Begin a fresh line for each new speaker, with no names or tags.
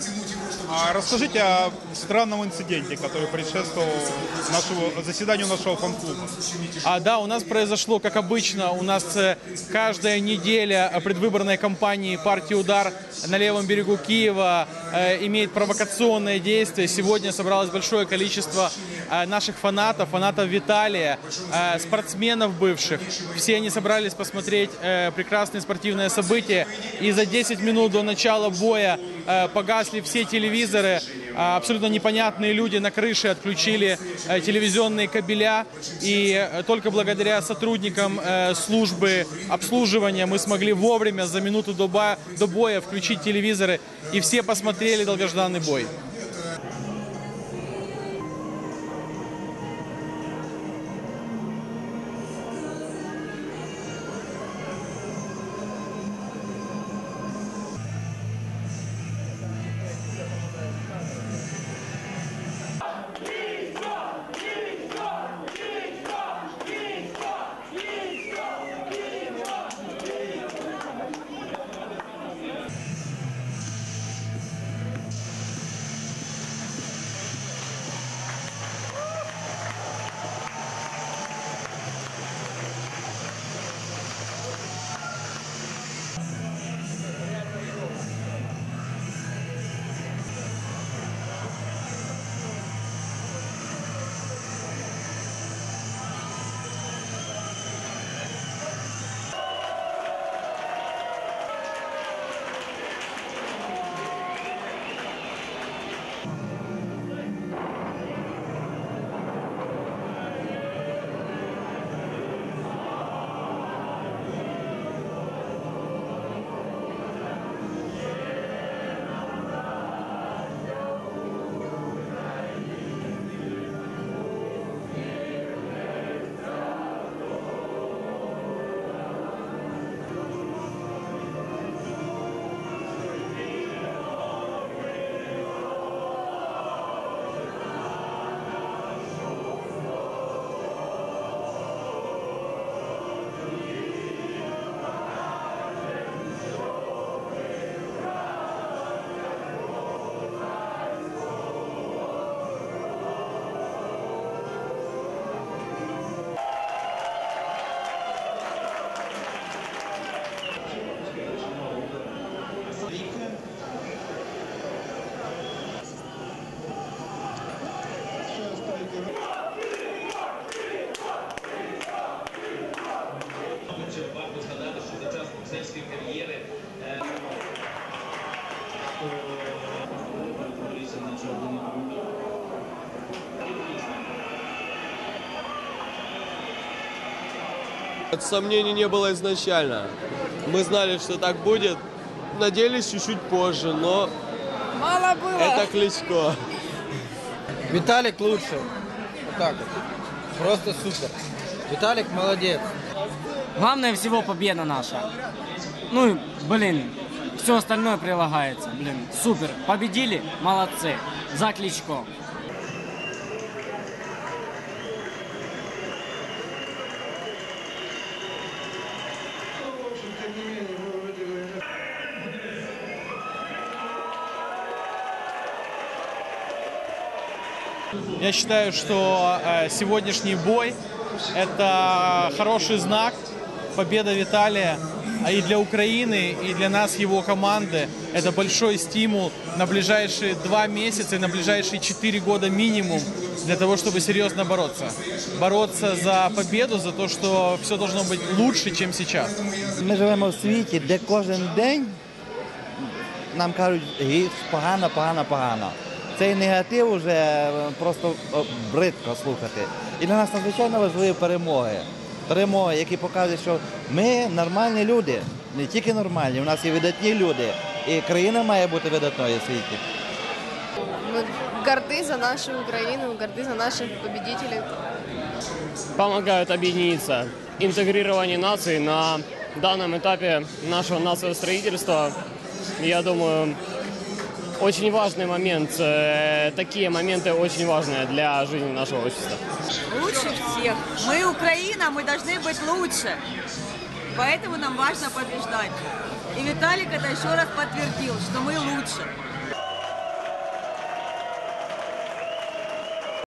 затянуть а расскажите о странном инциденте, который предшествовал нашему заседанию нашего фан-клуба.
А, да, у нас произошло, как обычно, у нас э, каждая неделя предвыборной кампании партии «Удар» на левом берегу Киева э, имеет провокационное действие. Сегодня собралось большое количество э, наших фанатов, фанатов Виталия, спортсменов бывших. Все они собрались посмотреть прекрасное спортивное событие. И за 10 минут до начала боя погасли все телевизоры. А, Абсолютно непонятные люди на крыше отключили э, телевизионные кабеля. И э, только благодаря сотрудникам э, службы обслуживания мы смогли вовремя за минуту до боя включить телевизоры. И все посмотрели долгожданный бой.
Сомнений не было изначально. Мы знали, что так будет. Надеялись чуть-чуть позже, но
Мало было.
это Кличко.
Виталик лучше. Вот так вот. Просто супер. Виталик молодец.
Главное всего победа наша. Ну и, блин, все остальное прилагается. Блин, супер. Победили, молодцы. За Кличко.
Я считаю, что э, сегодняшний бой – это хороший знак, победа Виталия. А и для Украины, и для нас, его команды, это большой стимул на ближайшие два месяца и на ближайшие четыре года минимум для того, чтобы серьезно бороться. Бороться за победу, за то, что все должно быть лучше, чем сейчас.
Ми живемо в світі, де кожен день нам кажуть гірш, погано, погано, погано. Цей негатив вже е, просто о, бридко слухати. І для нас надзвичайно важливі перемоги. Перемоги, які показують, що ми нормальні люди, не тільки нормальні, у нас є видатні люди. І країна має бути видатною в світі.
Мы горды за нашу Украину, горды за наших победителей.
помогают объединиться. Интегрирование наций на данном этапе нашего нациового строительства, я думаю, очень важный момент. Э, Такие моменты очень важные для жизни нашего общества.
Лучше всех. Мы Украина, мы должны быть лучше. Поэтому нам важно побеждать. И Виталик это еще раз подтвердил, что мы лучше.